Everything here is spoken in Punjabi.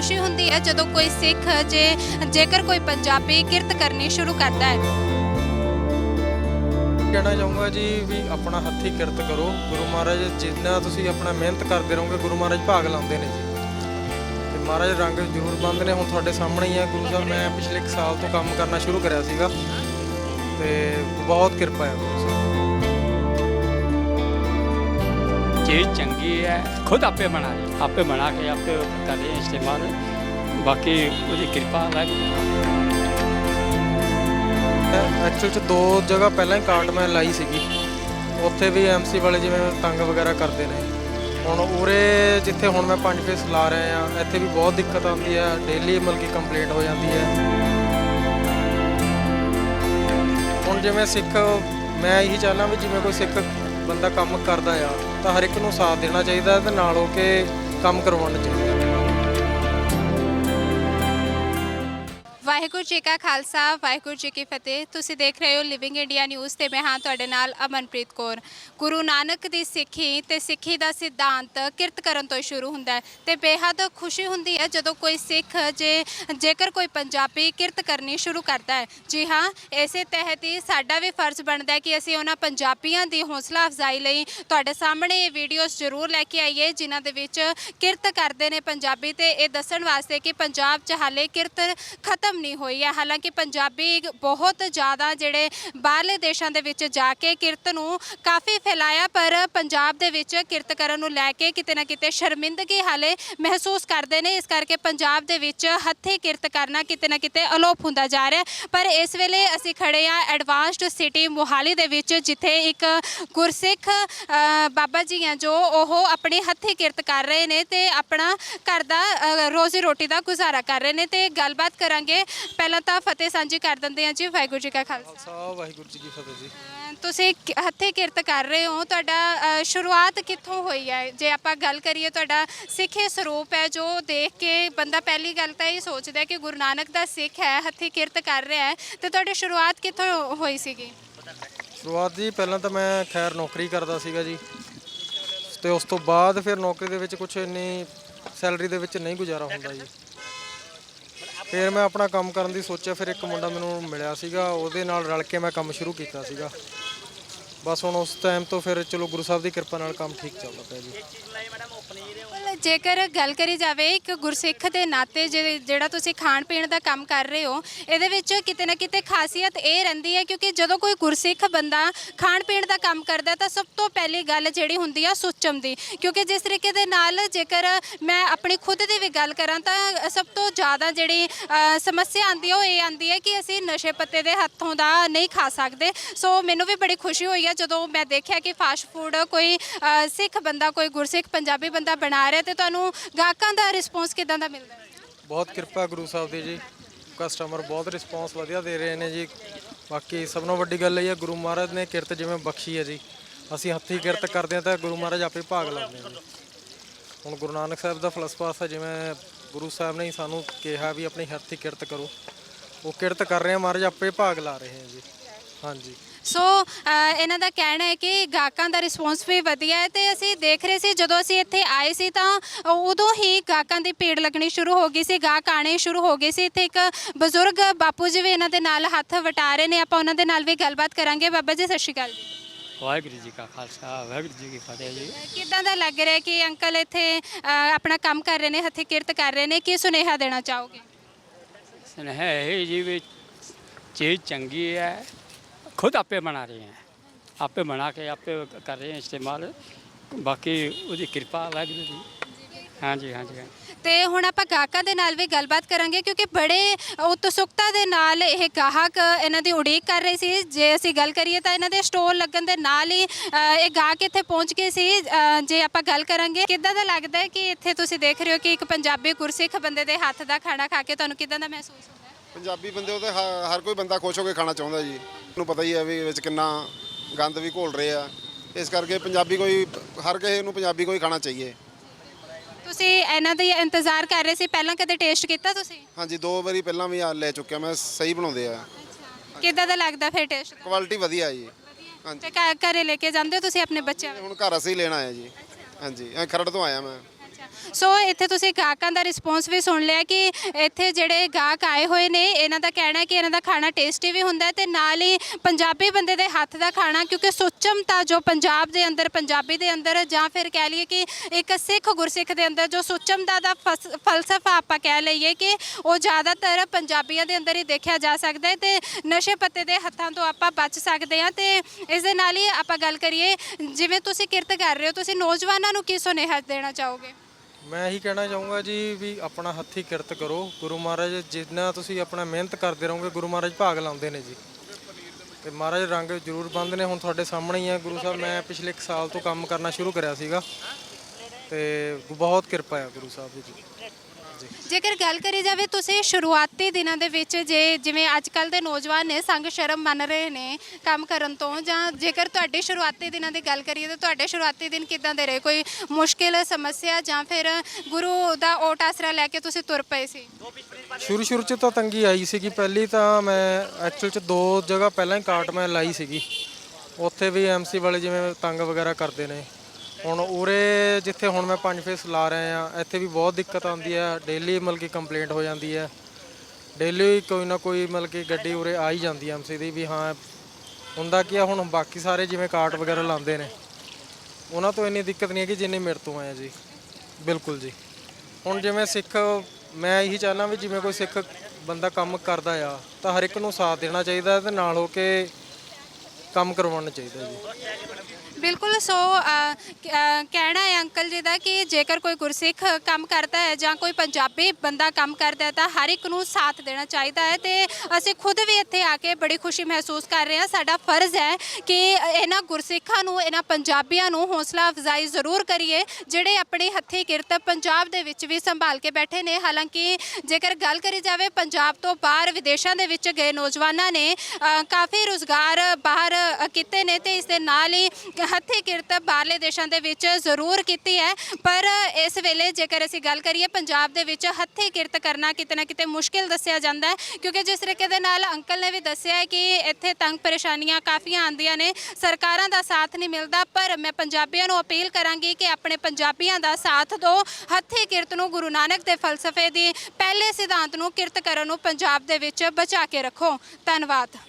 ਖੁਸ਼ੀ ਹੁੰਦੀ ਹੈ ਜਦੋਂ ਕੋਈ ਸਿੱਖ ਜੇ ਜੇਕਰ ਕੋਈ ਪੰਜਾਬੀ ਕਿਰਤ ਕਰਨੀ ਸ਼ੁਰੂ ਕਰਦਾ ਹੈ। ਕਹਿਣਾ ਚਾਹੂੰਗਾ ਜੀ ਵੀ ਆਪਣਾ ਹੱਥੀ ਕਿਰਤ ਕਰੋ। ਗੁਰੂ ਮਹਾਰਾਜ, ਜਿੰਨਾ ਤੁਸੀਂ ਆਪਣਾ ਮਿਹਨਤ ਕਰਦੇ ਰਹੋਗੇ, ਗੁਰੂ ਮਹਾਰਾਜ ਭਾਗ ਲਾਉਂਦੇ ਨੇ ਜੀ। ਤੇ ਮਹਾਰਾਜ ਰੰਗ ਜ਼ਰੂਰ ਬੰਦ ਨੇ। ਹੁਣ ਤੁਹਾਡੇ ਸਾਹਮਣੇ ਹੀ ਹੈ ਗੁਰੂ ਸਾਹਿਬ। ਮੈਂ ਪਿਛਲੇ ਇੱਕ ਸਾਲ ਤੋਂ ਕੰਮ ਕਰਨਾ ਸ਼ੁਰੂ ਕਰਿਆ ਸੀਗਾ। ਤੇ ਬਹੁਤ ਕਿਰਪਾ ਹੈ। ਗੁਰੂ ਸਾਹਿਬ ਚੀਜ਼ ਚੰਗੀ ਹੈ ਖੁਦ ਆਪੇ ਬਣਾ ਆਪੇ ਬਣਾ ਕੇ ਆਪੇ ਕਰ ਇਸਤੇਮਾਲ ਬਾਕੀ ਉਹਦੀ ਕਿਰਪਾ ਹੈ। ਐਕਚੁਅਲ ਚ ਦੋ ਜਗ੍ਹਾ ਪਹਿਲਾਂ ਹੀ ਕਾਰਡ ਮੈਂ ਲਾਈ ਸੀਗੀ। ਉੱਥੇ ਵੀ ਐਮਸੀ ਵਾਲੇ ਜਿਵੇਂ ਤੰਗ ਵਗੈਰਾ ਕਰਦੇ ਨੇ। ਹੁਣ ਉਰੇ ਜਿੱਥੇ ਹੁਣ ਮੈਂ ਪੰਜ ਫੇਸ ਲਾ ਰਿਹਾ ਆ ਇੱਥੇ ਵੀ ਬਹੁਤ ਦਿੱਕਤ ਆਉਂਦੀ ਹੈ। ਡੇਲੀ ਮਤਲਬ ਕਿ ਕੰਪਲੇਂਟ ਹੋ ਜਾਂਦੀ ਹੈ। ਹੁਣ ਜਿਵੇਂ ਸਿੱਖ, ਮੈਂ ਇਹੀ ਚਾਹਨਾ ਵੀ ਜਿਵੇਂ ਕੋਈ ਸਿੱਖ ਬੰਦਾ ਕੰਮ ਕਰਦਾ ਆ, ਤਾਂ ਹਰ ਇੱਕ ਨੂੰ ਸਾਥ ਦੇਣਾ ਚਾਹੀਦਾ ਤੇ ਨਾਲ ਹੋ ਕੇ ਕੰਮ ਕਰਵਾਉਣਾ ਚਾਹੀਦਾ। ਵਾਹਿਗੁਰੂ ਜੀ ਕਾ ਖਾਲਸਾ, ਵਾਹਿਗੁਰੂ ਜੀ ਕੀ ਫਤਿਹ। ਤੁਸੀਂ ਦੇਖ ਰਹੇ ਹੋ ਲਿਵਿੰਗ ਇੰਡੀਆ ਨਿਊਜ਼ ਤੇ ਮੈਂ ਹਾਂ ਤੁਹਾਡੇ ਨਾਲ ਅਮਨਪ੍ਰੀਤ ਕੌਰ। ਗੁਰੂ ਨਾਨਕ ਦੀ ਸਿੱਖੀ ਤੇ ਸਿੱਖੀ ਦਾ ਸਿਧਾਂਤ ਕਿਰਤ ਕਰਨ ਤੋਂ ਸ਼ੁਰੂ ਹੁੰਦਾ ਹੈ ਤੇ ਬੇਹੱਦ ਖੁਸ਼ੀ ਹੁੰਦੀ ਹੈ ਜਦੋਂ ਕੋਈ ਸਿੱਖ ਜੇ, ਜੇਕਰ ਕੋਈ ਪੰਜਾਬੀ ਕਿਰਤ ਕਰਨੀ ਸ਼ੁਰੂ ਕਰਦਾ ਹੈ। ਜੀ ਹਾਂ, ਇਸੇ ਤਹਿਤ ਹੀ ਸਾਡਾ ਵੀ ਫਰਜ਼ ਬਣਦਾ ਹੈ ਕਿ ਅਸੀਂ ਉਹਨਾਂ ਪੰਜਾਬੀਆਂ ਦੀ ਹੌਸਲਾ ਅਫਜ਼ਾਈ ਲਈ ਤੁਹਾਡੇ ਸਾਹਮਣੇ ਇਹ ਵੀਡੀਓਜ਼ ਜ਼ਰੂਰ ਲੈ ਕੇ ਆਈਏ, ਜਿਨ੍ਹਾਂ ਦੇ ਵਿੱਚ ਕਿਰਤ ਕਰਦੇ ਨੇ ਪੰਜਾਬੀ ਤੇ ਇਹ ਦੱਸਣ ਵਾਸਤੇ ਕਿ ਪੰਜਾਬ 'ਚ ਹਾਲੇ ਕਿਰਤ ਖਤਮ ਨਹੀਂ ਹੋਈ ਹੈ। ਹਾਲਾਂਕਿ ਪੰਜਾਬੀ ਬਹੁਤ ਜ਼ਿਆਦਾ ਜਿਹੜੇ ਬਾਹਰਲੇ ਦੇਸ਼ਾਂ ਦੇ ਵਿੱਚ ਜਾ ਕੇ ਕਿਰਤ ਨੂੰ ਕਾਫੀ ਫੈਲਾਇਆ, ਪਰ ਪੰਜਾਬ ਦੇ ਵਿੱਚ ਕਿਰਤ ਕਰਨ ਨੂੰ ਲੈ ਕੇ ਕਿਤੇ ਨਾ ਕਿਤੇ ਸ਼ਰਮਿੰਦਗੀ ਹਾਲੇ ਮਹਿਸੂਸ ਕਰਦੇ ਨੇ। ਇਸ ਕਰਕੇ ਪੰਜਾਬ ਦੇ ਵਿੱਚ ਹੱਥੀਂ ਕਿਰਤ ਕਰਨਾ ਕਿਤੇ ਨਾ ਕਿਤੇ ਅਲੋਪ ਹੁੰਦਾ ਜਾ ਰਿਹਾ ਪਰ ਇਸ ਵੇਲੇ ਅਸੀਂ ਖੜੇ ਆ ਐਡਵਾਂਸਡ ਸਿਟੀ ਮੋਹਾਲੀ ਦੇ ਵਿੱਚ, ਜਿੱਥੇ ਇੱਕ ਗੁਰਸਿੱਖ ਬਾਬਾ ਜੀ ਆ ਜੋ ਉਹ ਆਪਣੀ ਹੱਥੀਂ ਕਿਰਤ ਕਰ ਰਹੇ ਨੇ ਤੇ ਆਪਣਾ ਘਰ ਦਾ ਰੋਜ਼ੀ ਰੋਟੀ ਦਾ ਗੁਜ਼ਾਰਾ ਕਰ ਰਹੇ ਨੇ ਤੇ ਗੱਲਬਾਤ ਕਰਾਂਗੇ ਪਹਿਲਾਂ ਤਾਂ ਫਤਿਹ ਸਾਂਝੀ ਕਰ ਦਿੰਦੇ ਆ ਜੀ ਵਾਹਿਗੁਰੂ ਜੀ ਕਾ ਖਾਲਸਾ। ਵਾਹਿਗੁਰੂ ਜੀ ਕੀ ਫਤਿਹ ਜੀ। ਤੁਸੀਂ ਕਿ- ਹੱਥੀਂ ਕਿਰਤ ਕਰ ਰਹੇ ਹੋ ਤੁਹਾਡਾ ਸ਼ੁਰੂਆਤ ਕਿੱਥੋਂ ਹੋਈ ਹੈ? ਜੇ ਆਪਾਂ ਗੱਲ ਕਰੀਏ ਤੁਹਾਡਾ ਸਿੱਖੀ ਸਰੂਪ ਹੈ ਜੋ ਦੇਖ ਕੇ ਬੰਦਾ ਪਹਿਲੀ ਗੱਲ ਤਾਂ ਇਹ ਸੋਚਦਾ ਹੈ ਕਿ ਗੁਰੂ ਨਾਨਕ ਦਾ ਸਿੱਖ ਹੈ ਹੱਥੀਂ ਕਿਰਤ ਕਰ ਰਿਹਾ ਹੈ ਤੇ ਤੁਹਾਡੀ ਸ਼ੁਰੂਆਤ ਕਿੱਥੋਂ ਹੋਈ ਸੀਗੀ? ਸ਼ੁਰੂਆਤ ਜੀ ਪਹਿਲਾਂ ਤਾਂ ਮੈਂ ਖੈਰ ਨੌਕਰੀ ਕਰਦਾ ਸੀਗਾ ਜੀ। ਤੇ ਉਸ ਤੋਂ ਬਾਅਦ ਫਿਰ ਨੌਕਰੀ ਦੇ ਵਿੱਚ ਕੁਝ ਇੰਨੀ ਸੈਲਰੀ ਦੇ ਵਿੱਚ ਨਹੀਂ ਗੁਜ਼ਾਰਾ ਹੁੰਦਾ ਜੀ। ਫਿਰ ਮੈਂ ਆਪਣਾ ਕੰਮ ਕਰਨ ਦੀ ਸੋਚਿਆ, ਫਿਰ ਇੱਕ ਮੁੰਡਾ ਮੈਨੂੰ ਮਿਲਿਆ ਸੀਗਾ, ਉਹਦੇ ਨਾਲ ਰਲ ਕੇ ਮੈਂ ਕੰਮ ਸ਼ੁਰੂ ਕੀਤਾ ਸੀਗਾ। ਬਸ ਹੁਣ ਉਸ ਟਾਈਮ ਤੋਂ ਫਿਰ ਚਲੋ ਗੁਰੂ ਸਾਹਿਬ ਦੀ ਕਿਰਪਾ ਨਾਲ ਕੰਮ ਠੀਕ ਚੱਲਦਾ ਪਿਆ ਜੀ। ਜੇਕਰ ਗੱਲ ਕਰੀ ਜਾਵੇ ਇੱਕ ਗੁਰਸਿੱਖ ਦੇ ਨਾਤੇ ਜੇ- ਜਿਹੜਾ ਤੁਸੀਂ ਖਾਣ ਪੀਣ ਦਾ ਕੰਮ ਕਰ ਰਹੇ ਹੋ ਇਹਦੇ ਵਿੱਚ ਕਿਤੇ ਨਾ ਕਿਤੇ ਖਾਸੀਅਤ ਇਹ ਰਹਿੰਦੀ ਹੈ ਕਿਉਂਕਿ ਜਦੋਂ ਕੋਈ ਗੁਰਸਿੱਖ ਬੰਦਾ ਖਾਣ ਪੀਣ ਦਾ ਕੰਮ ਕਰਦਾ ਤਾਂ ਸਭ ਤੋਂ ਪਹਿਲੀ ਗੱਲ ਜਿਹੜੀ ਹੁੰਦੀ ਆ ਸੁੱਚਮ ਦੀ। ਕਿਉਂਕਿ ਜਿਸ ਤਰੀਕੇ ਦੇ ਨਾਲ ਜੇਕਰ ਮੈਂ ਆਪਣੀ ਖੁਦ ਦੀ ਵੀ ਗੱਲ ਕਰਾਂ ਤਾਂ ਸਭ ਤੋਂ ਜ਼ਿਆਦਾ ਜਿਹੜੀ ਅ, ਸਮੱਸਿਆ ਆਉਂਦੀ ਹੈ ਉਹ ਇਹ ਆਉਂਦੀ ਹੈ ਕਿ ਅਸੀਂ ਨਸ਼ੇ ਪੱਤੇ ਦੇ ਹੱਥੋਂ ਦਾ ਨਹੀਂ ਖਾ ਸਕਦੇ। ਸੋ ਮੈਨੂੰ ਵੀ ਬੜੀ ਖੁਸ਼ੀ ਹੋਈ ਹੈ ਜਦੋਂ ਮੈਂ ਦੇਖਿਆ ਕਿ ਫਾਸਟ ਫੂਡ ਕੋਈ ਅ, ਸਿੱਖ ਬੰਦਾ ਕੋਈ ਗੁਰਸਿੱਖ ਪੰਜਾਬੀ ਬੰਦਾ ਬਣਾ ਰਿਹਾ ਤੇ ਤੁਹਾਨੂੰ ਗਾਹਕਾਂ ਦਾ ਰਿਸਪੌਂਸ ਕਿਦਾਂ ਦਾ ਮਿਲਦਾ ਹੈ? ਬਹੁਤ ਕਿਰਪਾ ਗੁਰੂ ਸਾਹਿਬ ਦੀ ਜੀ। ਕਸਟਮਰ ਬਹੁਤ ਰਿਸਪੌਂਸ ਵਧੀਆ ਦੇ ਰਹੇ ਨੇ ਜੀ। ਬਾਕੀ ਸਭ ਤੋਂ ਵੱਡੀ ਗੱਲ ਇਹ ਹੈ ਗੁਰੂ ਮਹਾਰਾਜ ਨੇ ਕਿਰਤ ਜਿਵੇਂ ਬਖਸ਼ੀ ਹੈ ਜੀ। ਅਸੀਂ ਹੱਥੀਂ ਕਿਰਤ ਕਰਦੇ ਹਾਂ ਤਾਂ ਗੁਰੂ ਮਹਾਰਾਜ ਆਪੇ ਭਾਗ ਲਾਉਂਦੇ ਨੇ। ਜੀ ਹੁਣ ਗੁਰੂ ਨਾਨਕ ਸਾਹਿਬ ਦਾ ਫਲਸਫਾ ਹੈ ਜਿਵੇਂ ਗੁਰੂ ਸਾਹਿਬ ਨੇ ਹੀ ਸਾਨੂੰ ਕਿਹਾ ਵੀ ਆਪਣੀ ਹੱਥੀਂ ਕਿਰਤ ਕਰੋ। ਉਹ ਕਿਰਤ ਕਰ ਰਹੇ ਆ ਮਹਾਰਾਜ ਆਪੇ ਭਾਗ ਲਾ ਰਹੇ ਹੈ ਜੀ। ਹਾਂਜੀ। ਸੋ ਇਹਨਾਂ ਦਾ ਕਹਿਣਾ ਹੈ ਕਿ ਗਾਹਕਾਂ ਦਾ ਰਿਸਪੌਂਸ ਵੀ ਵਧੀਆ ਹੈ ਤੇ ਅਸੀਂ ਦੇਖ ਰਹੇ ਸੀ ਜਦੋਂ ਅਸੀਂ ਇੱਥੇ ਆਏ ਸੀ ਤਾਂ ਉਦੋਂ ਹੀ ਗਾਹਕਾਂ ਦੀ ਭੀੜ ਲੱਗਣੀ ਸ਼ੁਰੂ ਹੋ ਗਈ ਸੀ ਗਾਹਕ ਆਣੇ ਸ਼ੁਰੂ ਹੋ ਗਏ ਸੀ। ਇੱਥੇ ਇੱਕ ਬਜ਼ੁਰਗ ਬਾਪੂ ਜੀ ਵੀ ਇਹਨਾਂ ਦੇ ਨਾਲ ਹੱਥ ਵਟਾ ਰਹੇ ਨੇ ਆਪਾਂ ਉਹਨਾਂ ਦੇ ਨਾਲ ਵੀ ਗੱਲਬਾਤ ਕਰਾਂਗੇ। ਬਾਬਾ ਜੀ ਸਤਿ ਸ਼੍ਰੀ ਅਕਾਲ ਜੀ। ਵਾਹਿਗੁਰੂ ਜੀ ਕਾ ਖਾਲਸਾ ਵਾਹਿਗੁਰੂ ਜੀ ਕੀ ਫਤਿਹ ਜੀ। ਕਿੱਦਾਂ ਦਾ ਲੱਗ ਰਿਹਾ ਕਿ ਅੰਕਲ ਇੱਥੇ ਆਪਣਾ ਕੰਮ ਕਰ ਰਹੇ ਨੇ ਹੱਥੀਂ ਕਿਰਤ ਕਰ ਰਹੇ ਨੇ? ਕੀ ਸੁਨੇਹਾ ਦੇਣਾ ਚਾਹੋਗੇ? ਸੁਨੇਹਾ ਇਹ ਜੀ ਵੀ ਚੀਜ਼ ਚੰਗੀ ਹੈ ਖੁਦ ਆਪੇ ਬਣਾ ਰਹੇ ਹੈ। ਆਪੇ ਬਣਾ ਕੇ ਆਪੇ ਕਰ ਰਹੇ ਹੈ ਇਸਤੇਮਾਲ। ਬਾਕੀ ਉਹਦੀ ਕਿਰਪਾ ਵਾਹਿਗੁਰੂ ਦੀ। ਹਾਂਜੀ ਹਾਂਜੀ ਹਾਂਜੀ। ਤੇ ਹੁਣ ਆਪਾਂ ਗਾਹਕਾਂ ਦੇ ਨਾਲ ਵੀ ਗੱਲਬਾਤ ਕਰਾਂਗੇ ਕਿਉਂਕਿ ਬੜੇ ਉਤਸੁਕਤਾ ਦੇ ਨਾਲ ਇਹ ਗਾਹਕ ਇਹਨਾਂ ਦੀ ਉਡੀਕ ਕਰ ਰਹੇ ਸੀ। ਜੇ ਅਸੀਂ ਗੱਲ ਕਰੀਏ ਤਾਂ ਇਹਨਾਂ ਦੇ ਸਟੋਰ ਲੱਗਣ ਦੇ ਨਾਲ ਹੀ ਅ, ਇਹ ਗਾਹਕ ਇੱਥੇ ਪਹੁੰਚ ਗਏ ਸੀ। ਅ, ਜੇ ਆਪਾਂ ਗੱਲ ਕਰਾਂਗੇ ਕਿੱਦਾਂ ਦਾ ਲੱਗਦਾ ਹੈ ਕਿ ਇੱਥੇ ਤੁਸੀਂ ਦੇਖ ਰਹੇ ਹੋ ਕਿ ਇੱਕ ਪੰਜਾਬੀ ਗੁਰਸਿੱਖ ਬੰਦੇ ਦੇ ਹੱਥ ਦਾ ਖਾਣਾ ਖਾ ਕੇ ਤੁਹਾਨੂੰ ਕਿੱਦਾਂ ਦਾ ਮਹਿਸੂਸ ਹੁੰਦਾ ਪੰਜਾਬੀ ਬੰਦੇ ਉਹ ਤੇ ਹ- ਹਰ ਕੋਈ ਬੰਦਾ ਖੁਸ਼ ਹੋ ਕੇ ਖਾਣਾ ਚਾਹੁੰਦਾ ਜੀ। ਨੂੰ ਪਤਾ ਹੀ ਹੈ ਵੀ ਵਿੱਚ ਕਿੰਨਾ ਗੰਦ ਵੀ ਘੋਲ ਰਹੇ ਆ। ਇਸ ਕਰਕੇ ਪੰਜਾਬੀ ਕੋਈ ਹਰ ਕਿਸੇ ਨੂੰ ਪੰਜਾਬੀ ਕੋਈ ਖਾਣਾ ਚਾਹੀਏ। ਤੁਸੀਂ ਇਹਨਾਂ ਦਾ ਇੰਤਜ਼ਾਰ ਕਰ ਰਹੇ ਸੀ ਪਹਿਲਾਂ ਕਦੇ ਟੇਸਟ ਕੀਤਾ ਤੁਸੀਂ? ਹਾਂਜੀ ਦੋ ਵਾਰੀ ਪਹਿਲਾਂ ਵੀ ਆ ਲੈ ਚੁੱਕਿਆ ਮੈਂ ਸਹੀ ਬਣਾਉਂਦੇ ਆ। ਕਿੱਦਾਂ ਦਾ ਲੱਗਦਾ ਫਿਰ ਟੇਸਟ ਕੁਆਲਿਟੀ ਵਧੀਆ ਜੀ। ਹਾਂਜੀ ਤੇ ਘ- ਘਰੇ ਲੈ ਕੇ ਜਾਂਦੇ ਹੋ ਤੁਸੀਂ ਆਪਣੇ ਬੱਚਿਆਂ ਨੂੰ ਹੁਣ ਘਰ ਅਸੀਂ ਲੈਣ ਆਏ ਜੀ। ਹਾਂਜੀ ਐ ਖਰੜ ਤੋਂ ਆਇਆ ਮੈਂ। ਸੋ ਇੱਥੇ ਤੁਸੀਂ ਗਾਹਕਾਂ ਦਾ ਰਿਸਪੌਂਸ ਵੀ ਸੁਣ ਲਿਆ ਕਿ ਇੱਥੇ ਜਿਹੜੇ ਗਾਹਕ ਆਏ ਹੋਏ ਨੇ, ਇਹਨਾਂ ਦਾ ਕਹਿਣਾ ਹੈ ਕਿ ਇਹਨਾਂ ਦਾ ਖਾਣਾ ਟੇਸਟੀ ਵੀ ਹੁੰਦਾ ਹੈ ਤੇ ਨਾਲ ਹੀ ਪੰਜਾਬੀ ਬੰਦੇ ਦੇ ਹੱਥ ਦਾ ਖਾਣਾ, ਕਿਉਂਕਿ ਸੁੱਚਮਤਾ ਜੋ ਪੰਜਾਬ ਦੇ ਅੰਦਰ, ਪੰਜਾਬੀ ਦੇ ਅੰਦਰ ਜਾਂ ਫਿਰ ਕਹਿ ਲਈਏ ਕਿ ਇੱਕ ਸਿੱਖ ਗੁਰਸਿੱਖ ਦੇ ਅੰਦਰ ਜੋ ਸੁੱਚਮਤਾ ਦਾ ਫਸ- ਫਲਸਫਾ ਆਪਾਂ ਕਹਿ ਲਈਏ ਕਿ ਉਹ ਜ਼ਿਆਦਾਤਰ ਪੰਜਾਬੀਆਂ ਦੇ ਅੰਦਰ ਹੀ ਦੇਖਿਆ ਜਾ ਸਕਦਾ ਹੈ ਤੇ ਨਸ਼ੇ ਪੱਤੇ ਦੇ ਹੱਥਾਂ ਤੋਂ ਆਪਾਂ ਬਚ ਸਕਦੇ ਹਾਂ ਤੇ ਇਸ ਦੇ ਨਾਲ ਹੀ ਆਪਾਂ ਗੱਲ ਕਰੀਏ, ਜਿਵੇਂ ਤੁਸੀਂ ਕਿਰਤ ਕਰ ਰਹੇ ਹੋ, ਤੁਸੀਂ ਨੌਜਵਾਨਾਂ ਨੂੰ ਕੀ ਸੁਨੇਹਾ ਦੇਣਾ ਚਾਹੋਗੇ? ਮੈਂ ਇਹੀ ਕਹਿਣਾ ਚਾਹੂੰਗਾ ਜੀ ਵੀ ਆਪਣਾ ਹੱਥੀ ਕਿਰਤ ਕਰੋ। ਗੁਰੂ ਮਹਾਰਾਜ, ਜਿੰਨਾ ਤੁਸੀਂ ਆਪਣਾ ਮਿਹਨਤ ਕਰਦੇ ਰਹੋਗੇ, ਗੁਰੂ ਮਹਾਰਾਜ ਭਾਗ ਲਾਉਂਦੇ ਨੇ ਜੀ। ਤੇ ਮਹਾਰਾਜ ਰੰਗ ਜ਼ਰੂਰ ਬੰਦ ਨੇ, ਹੁਣ ਤੁਹਾਡੇ ਸਾਹਮਣੇ ਹੀ ਆ। ਗੁਰੂ ਸਾਹਿਬ, ਮੈਂ ਪਿਛਲੇ 1 ਸਾਲ ਤੋਂ ਕੰਮ ਕਰਨਾ ਸ਼ੁਰੂ ਕਰਿਆ ਸੀਗਾ। ਤੇ ਬਹੁਤ ਕਿਰਪਾ ਹੈ ਗੁਰੂ ਸਾਹਿਬ ਦੀ। ਜੀ ਜੇਕਰ ਗੱਲ ਕਰੀ ਜਾਵੇ ਤੁਸੀਂ ਸ਼ੁਰੂਆਤੀ ਦਿਨਾਂ ਦੇ ਵਿੱਚ ਜੇ ਜਿਵੇਂ ਅੱਜ ਕੱਲ ਦੇ ਨੌਜਵਾਨ ਨੇ ਸੰਗ ਸ਼ਰਮ ਮੰਨ ਰਹੇ ਨੇ ਕੰਮ ਕਰਨ ਤੋਂ ਜਾਂ ਜੇਕਰ ਤੁਹਾਡੇ ਸ਼ੁਰੂਆਤੀ ਦਿਨਾਂ ਦੀ ਗੱਲ ਕਰੀਏ ਤਾਂ ਤੁਹਾਡੇ ਸ਼ੁਰੂਆਤੀ ਦਿਨ ਕਿਦਾਂ ਦੇ ਰਹੇ? ਕੋਈ ਮੁਸ਼ਕਿਲ ਸਮੱਸਿਆ ਜਾਂ ਫਿਰ ਗੁਰੂ ਦਾ ਓਟ ਆਸਰਾ ਲੈ ਕੇ ਤੁਸੀਂ ਤੁਰ ਪਏ ਸੀ? ਸ਼ੁਰੂ ਸ਼ੁਰੂ ਚ ਤਾਂ ਤੰਗੀ ਆਈ ਸੀਗੀ। ਪਹਿਲੀ ਤਾਂ ਮੈਂ ਐਕਚੁਅਲ ਚ ਦੋ ਜਗ੍ਹਾ ਪਹਿਲਾਂ ਹੀ ਕਾਟ ਮੈਂ ਲਾਈ ਸੀਗੀ। ਉੱਥੇ ਵੀ ਐਮਸੀ ਵਾਲੇ ਜਿਵੇਂ ਤੰਗ ਵਗੈਰਾ ਕਰਦੇ ਨੇ। ਹੁਣ ਉਰੇ ਜਿੱਥੇ ਹੁਣ ਮੈਂ ਪੰਜ ਫੇਸ ਲਾ ਰਹੇ ਆ ਇੱਥੇ ਵੀ ਬਹੁਤ ਦਿੱਕਤ ਆਉਂਦੀ ਹੈ। ਡੇਲੀ ਮਤਲਬ ਕਿ ਕੰਪਲੇਂਟ ਹੋ ਜਾਂਦੀ ਹੈ। ਡੇਲੀ ਕੋਈ ਨਾ ਕੋਈ ਮਤਲਬ ਕਿ ਗੱਡੀ ਉਰੇ ਆ ਹੀ ਜਾਂਦੀ ਹੈ ਐਮਸੀ ਦੀ ਵੀ ਹਾਂ, ਹੁੰਦਾ ਕੀ ਆ, ਹੁਣ ਬਾਕੀ ਸਾਰੇ ਜਿਵੇਂ ਕਾਰਟ ਵਗੈਰਾ ਲਾਉਂਦੇ ਨੇ, ਉਹਨਾਂ ਤੋਂ ਇੰਨੀ ਦਿੱਕਤ ਨਹੀਂ ਹੈ ਕਿ ਜਿੰਨੀ ਮੇਰੇ ਤੋਂ ਆਇਆ ਜੀ। ਬਿਲਕੁਲ ਜੀ। ਹੁਣ ਜਿਵੇਂ ਸਿੱਖ, ਮੈਂ ਇਹੀ ਚਾਹਨਾ ਵੀ ਜਿਵੇਂ ਕੋਈ ਸਿੱਖ ਬੰਦਾ ਕੰਮ ਕਰਦਾ ਆ, ਤਾਂ ਹਰ ਇੱਕ ਨੂੰ ਸਾਥ ਦੇਣਾ ਚਾਹੀਦਾ ਹੈ ਤੇ ਨਾਲ ਹੋ ਕੇ ਕੰਮ ਕਰਵਾਉਣਾ ਚਾਹੀਦਾ ਜੀ। ਬਿਲਕੁਲ ਸੋ ਅ, ਕ- ਅ, ਕਹਿਣਾ ਹੈ ਅੰਕਲ ਜੀ ਦਾ ਕਿ ਜੇਕਰ ਕੋਈ ਗੁਰਸਿੱਖ ਕੰਮ ਕਰਦਾ ਹੈ ਜਾਂ ਕੋਈ ਪੰਜਾਬੀ ਬੰਦਾ ਕੰਮ ਕਰਦਾ ਹੈ ਤਾਂ ਹਰ ਇੱਕ ਨੂੰ ਸਾਥ ਦੇਣਾ ਚਾਹੀਦਾ ਹੈ ਤੇ ਅਸੀਂ ਖੁਦ ਵੀ ਇੱਥੇ ਆ ਕੇ ਬੜੀ ਖੁਸ਼ੀ ਮਹਿਸੂਸ ਕਰ ਰਹੇ ਹਾਂ। ਸਾਡਾ ਫਰਜ਼ ਹੈ ਕਿ ਇਹਨਾਂ ਗੁਰਸਿੱਖਾਂ ਨੂੰ ਇਹਨਾਂ ਪੰਜਾਬੀਆਂ ਨੂੰ ਹੌਸਲਾ ਅਫਜ਼ਾਈ ਜ਼ਰੂਰ ਕਰੀਏ ਜਿਹੜੇ ਆਪਣੀ ਹੱਥੀਂ ਕਿਰਤ ਪੰਜਾਬ ਦੇ ਵਿੱਚ ਵੀ ਸੰਭਾਲ ਕੇ ਬੈਠੇ ਨੇ। ਹਾਲਾਂਕਿ ਜੇਕਰ ਗੱਲ ਕਰੀ ਜਾਵੇ ਪੰਜਾਬ ਤੋਂ ਬਾਹਰ ਵਿਦੇਸ਼ਾਂ ਦੇ ਵਿੱਚ ਗਏ ਨੌਜਵਾਨਾਂ ਨੇ ਅ, ਕਾਫੀ ਰੁਜ਼ਗਾਰ ਬਾਹਰ ਕੀਤੇ ਨੇ ਤੇ ਇਸ ਦੇ ਨਾਲ ਹੀ ਹੱਥੀਂ ਕਿਰਤ ਬਾਹਰਲੇ ਦੇਸ਼ਾਂ ਦੇ ਵਿੱਚ ਜ਼ਰੂਰ ਕੀਤੀ ਹੈ। ਪਰ ਇਸ ਵੇਲੇ ਜੇਕਰ ਅਸੀਂ ਗੱਲ ਕਰੀਏ ਪੰਜਾਬ ਦੇ ਵਿੱਚ ਹੱਥੀਂ ਕਿਰਤ ਕਰਨਾ ਕਿਤੇ ਨਾ ਕਿਤੇ ਮੁਸ਼ਕਿਲ ਦੱਸਿਆ ਜਾਂਦਾ ਹੈ। ਕਿਉਂਕਿ ਜਿਸ ਤਰੀਕੇ ਦੇ ਨਾਲ ਅੰਕਲ ਨੇ ਵੀ ਦੱਸਿਆ ਹੈ ਕਿ ਇੱਥੇ ਤੰਗ ਪਰੇਸ਼ਾਨੀਆਂ ਕਾਫੀਆਂ ਆਉਂਦੀਆਂ ਨੇ, ਸਰਕਾਰਾਂ ਦਾ ਸਾਥ ਨਹੀਂ ਮਿਲਦਾ। ਪਰ ਮੈਂ ਪੰਜਾਬੀਆਂ ਨੂੰ ਅਪੀਲ ਕਰਾਂਗੀ ਕਿ ਆਪਣੇ ਪੰਜਾਬੀਆਂ ਦਾ ਸਾਥ ਦਿਓ। ਹੱਥੀਂ ਕਿਰਤ ਨੂੰ ਗੁਰੂ ਨਾਨਕ ਦੇ ਫਲਸਫੇ ਦੀ ਪਹਿਲੇ ਸਿਧਾਂਤ ਨੂੰ ਕਿਰਤ ਕਰਨ ਨੂੰ ਪੰਜਾਬ ਦੇ ਵਿੱਚ ਬਚਾ ਕੇ ਰੱਖੋ। ਧੰਨਵਾਦ।